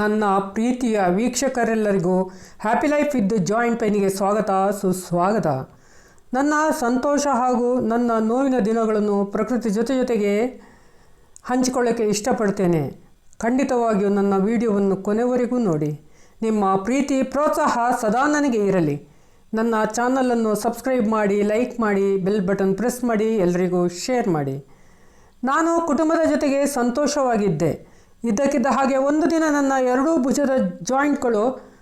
ನನ್ನ ಪ್ರೀತಿಯ ವೀಕ್ಷಕರೆಲ್ಲರಿಗೂ ಹ್ಯಾಪಿ ಲೈಫ್ ವಿತ್ ಜಾಯಿಂಟ್ ಪೈನಿಗೆ ಸ್ವಾಗತ, ಸುಸ್ವಾಗತ. ನನ್ನ ಸಂತೋಷ ಹಾಗೂ ನನ್ನ ನೋವಿನ ದಿನಗಳನ್ನು ಪ್ರಕೃತಿ ಜೊತೆ ಜೊತೆಗೆ ಹಂಚಿಕೊಳ್ಳೋಕ್ಕೆ ಇಷ್ಟಪಡ್ತೇನೆ. ಖಂಡಿತವಾಗಿಯೂ ನನ್ನ ವಿಡಿಯೋವನ್ನು ಕೊನೆವರೆಗೂ ನೋಡಿ. ನಿಮ್ಮ ಪ್ರೀತಿ, ಪ್ರೋತ್ಸಾಹ ಸದಾ ನನಗೆ ಇರಲಿ. ನನ್ನ ಚಾನಲನ್ನು ಸಬ್ಸ್ಕ್ರೈಬ್ ಮಾಡಿ ಲೈಕ್ ಮಾಡಿ ಬೆಲ್ ಬಟನ್ ಪ್ರೆಸ್ ಮಾಡಿ ಎಲ್ಲರಿಗೂ ಶೇರ್ ಮಾಡಿ. ನಾನು ಕುಟುಂಬದ ಜೊತೆಗೆ ಸಂತೋಷವಾಗಿದ್ದೆ. ಇದ್ದಕ್ಕಿದ್ದ ಹಾಗೆ ಒಂದು ದಿನ ನನ್ನ ಎರಡೂ ಭುಜದ ಜಾಯಿಂಟ್ಗಳು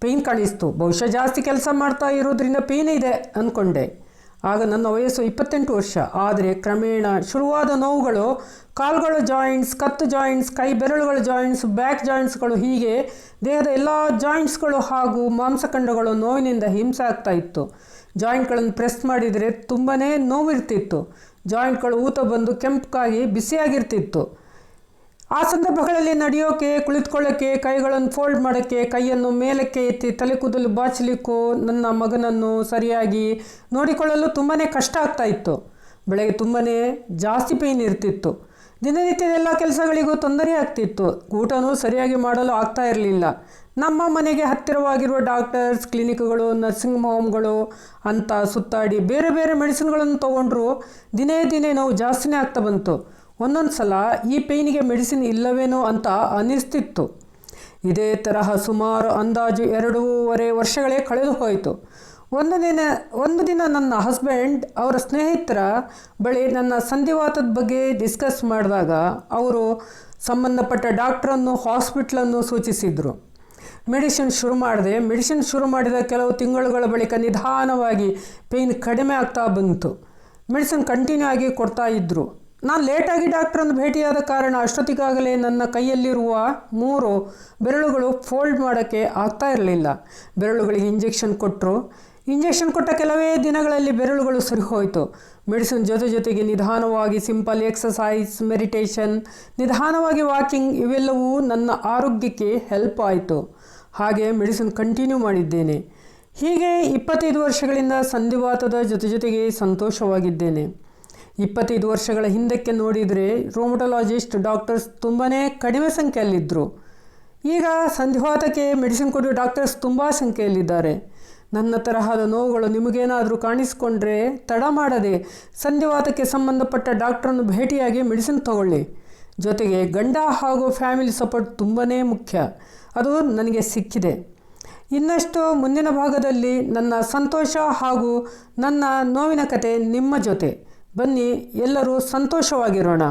ಪೇಯ್ನ್ ಕಳಿಸ್ತು. ಬಹುಶಃ ಜಾಸ್ತಿ ಕೆಲಸ ಮಾಡ್ತಾ ಇರೋದ್ರಿಂದ ಪೇಯ್ನ್ ಇದೆ ಅಂದ್ಕೊಂಡೆ ಆಗ ನನ್ನ ವಯಸ್ಸು ಇಪ್ಪತ್ತೆಂಟು ವರ್ಷ. ಆದರೆ ಕ್ರಮೇಣ ಶುರುವಾದ ನೋವುಗಳು ಕಾಲುಗಳ ಜಾಯಿಂಟ್ಸ್, ಕತ್ತು ಜಾಯಿಂಟ್ಸ್, ಕೈ ಬೆರಳುಗಳ ಜಾಯಿಂಟ್ಸ್, ಬ್ಯಾಕ್ ಜಾಯಿಂಟ್ಸ್ಗಳು ಹೀಗೆ ದೇಹದ ಎಲ್ಲ ಜಾಯಿಂಟ್ಸ್ಗಳು ಹಾಗೂ ಮಾಂಸಖಂಡಗಳು ನೋವಿನಿಂದ ಹಿಂಸೆ ಆಗ್ತಾ ಇತ್ತು. ಜಾಯಿಂಟ್ಗಳನ್ನು ಪ್ರೆಸ್ ಮಾಡಿದರೆ ತುಂಬಾ ನೋವಿರ್ತಿತ್ತು. ಜಾಯಿಂಟ್ಗಳು ಊತ ಬಂದು ಕೆಂಪಗಾಗಿ ಬಿಸಿಯಾಗಿರ್ತಿತ್ತು. ಆ ಸಂದರ್ಭಗಳಲ್ಲಿ ನಡೆಯೋಕೆ ಕುಳಿತುಕೊಳ್ಳೋಕ್ಕೆ ಕೈಗಳನ್ನು ಫೋಲ್ಡ್ ಮಾಡೋಕ್ಕೆ ಕೈಯನ್ನು ಮೇಲಕ್ಕೆ ಎತ್ತಿ ತಲೆ ಕೂದಲು ಬಾಚಲಿಕ್ಕೂ ನನ್ನ ಮಗನನ್ನು ಸರಿಯಾಗಿ ನೋಡಿಕೊಳ್ಳಲು ತುಂಬಾ ಕಷ್ಟ ಆಗ್ತಾ ಇತ್ತು. ಬೆಳಗ್ಗೆ ತುಂಬಾ ಜಾಸ್ತಿ ಪೈನ್ ಇರ್ತಿತ್ತು. ದಿನನಿತ್ಯದ ಎಲ್ಲ ಕೆಲಸಗಳಿಗೂ ತೊಂದರೆ ಆಗ್ತಿತ್ತು. ಊಟನೂ ಸರಿಯಾಗಿ ಮಾಡಲು ಆಗ್ತಾ ಇರಲಿಲ್ಲ. ನಮ್ಮ ಮನೆಗೆ ಹತ್ತಿರವಾಗಿರುವ ಡಾಕ್ಟರ್ಸ್, ಕ್ಲಿನಿಕ್ಗಳು, ನರ್ಸಿಂಗ್ ಹೋಮ್ಗಳು ಅಂತ ಸುತ್ತಾಡಿ ಬೇರೆ ಬೇರೆ ಮೆಡಿಸಿನ್ಗಳನ್ನು ತೊಗೊಂಡ್ರು ದಿನೇ ದಿನೇ ನೋವು ಜಾಸ್ತಿನೇ ಆಗ್ತಾ ಬಂತು. ಒಂದೊಂದು ಸಲ ಈ ಪೇಯ್ನಿಗೆ ಮೆಡಿಸಿನ್ ಇಲ್ಲವೇನೋ ಅಂತ ಅನ್ನಿಸ್ತಿತ್ತು. ಇದೇ ತರಹ ಸುಮಾರು ಅಂದಾಜು ಎರಡೂವರೆ ವರ್ಷಗಳೇ ಕಳೆದು ಹೋಯಿತು. ಒಂದು ದಿನ ಒಂದು ದಿನ ನನ್ನ ಹಸ್ಬೆಂಡ್ ಅವರ ಸ್ನೇಹಿತರ ಬಳಿ ನನ್ನ ಸಂಧಿವಾತದ ಬಗ್ಗೆ ಡಿಸ್ಕಸ್ ಮಾಡಿದಾಗ ಅವರು ಸಂಬಂಧಪಟ್ಟ ಡಾಕ್ಟ್ರನ್ನು, ಹಾಸ್ಪಿಟ್ಲನ್ನು ಸೂಚಿಸಿದರು. ಮೆಡಿಸಿನ್ ಶುರು ಮಾಡಿದೆ, ಮೆಡಿಸಿನ್ ಶುರು ಮಾಡಿದ ಕೆಲವು ತಿಂಗಳುಗಳ ಬಳಿಕ ನಿಧಾನವಾಗಿ ಪೇಯ್ನ್ ಕಡಿಮೆ ಆಗ್ತಾ ಬಂತು. ಮೆಡಿಸಿನ್ ಕಂಟಿನ್ಯೂ ಆಗಿ ಕೊಡ್ತಾ ಇದ್ದರು ನಾನು ಲೇಟಾಗಿ ಡಾಕ್ಟ್ರನ್ನು ಭೇಟಿಯಾದ ಕಾರಣ ಅಷ್ಟೊತ್ತಿಗಾಗಲೇ ನನ್ನ ಕೈಯಲ್ಲಿರುವ ಮೂರು ಬೆರಳುಗಳು ಫೋಲ್ಡ್ ಮಾಡೋಕ್ಕೆ ಆಗ್ತಾ ಇರಲಿಲ್ಲ. ಬೆರಳುಗಳಿಗೆ ಇಂಜೆಕ್ಷನ್ ಕೊಟ್ಟರು ಇಂಜೆಕ್ಷನ್ ಕೊಟ್ಟ ಕೆಲವೇ ದಿನಗಳಲ್ಲಿ ಬೆರಳುಗಳು ಸರಿ ಹೋಯಿತು ಮೆಡಿಸಿನ್ ಜೊತೆ ಜೊತೆಗೆ ನಿಧಾನವಾಗಿ ಸಿಂಪಲ್ ಎಕ್ಸಸೈಸ್ ಮೆಡಿಟೇಷನ್ ನಿಧಾನವಾಗಿ ವಾಕಿಂಗ್ ಇವೆಲ್ಲವೂ ನನ್ನ ಆರೋಗ್ಯಕ್ಕೆ ಹೆಲ್ಪ್ ಆಯಿತು. ಹಾಗೆ ಮೆಡಿಸಿನ್ ಕಂಟಿನ್ಯೂ ಮಾಡಿದ್ದೇನೆ. ಹೀಗೆ ಇಪ್ಪತ್ತೈದು ವರ್ಷಗಳಿಂದ ಸಂಧಿವಾತದ ಜೊತೆ ಜೊತೆಗೆ ಸಂತೋಷವಾಗಿದ್ದೇನೆ. ಇಪ್ಪತ್ತೈದು ವರ್ಷಗಳ ಹಿಂದಕ್ಕೆ ನೋಡಿದರೆ ರೋಮಟೊಲಾಜಿಸ್ಟ್ ಡಾಕ್ಟರ್ಸ್ ತುಂಬಾ ಕಡಿಮೆ ಸಂಖ್ಯೆಯಲ್ಲಿದ್ದರು ಈಗ ಸಂಧಿವಾತಕ್ಕೆ ಮೆಡಿಸಿನ್ ಕೊಡುವ ಡಾಕ್ಟರ್ಸ್ ತುಂಬ ಸಂಖ್ಯೆಯಲ್ಲಿದ್ದಾರೆ. ನನ್ನ ತರಹದ ನೋವುಗಳು ನಿಮಗೇನಾದರೂ ಕಾಣಿಸಿಕೊಂಡ್ರೆ ತಡ ಮಾಡದೆ ಸಂಧಿವಾತಕ್ಕೆ ಸಂಬಂಧಪಟ್ಟ ಡಾಕ್ಟ್ರನ್ನು ಭೇಟಿಯಾಗಿ ಮೆಡಿಸಿನ್ ತಗೊಳ್ಳಿ. ಜೊತೆಗೆ ಗಂಡ ಹಾಗೂ ಫ್ಯಾಮಿಲಿ ಸಪೋರ್ಟ್ ತುಂಬಾ ಮುಖ್ಯ. ಅದು ನನಗೆ ಸಿಕ್ಕಿದೆ. ಇನ್ನಷ್ಟು ಮುಂದಿನ ಭಾಗದಲ್ಲಿ ನನ್ನ ಸಂತೋಷ ಹಾಗೂ ನನ್ನ ನೋವಿನ ಕತೆ ನಿಮ್ಮ ಜೊತೆ. ಬನ್ನಿ ಎಲ್ಲರೂ ಸಂತೋಷವಾಗಿರೋಣ.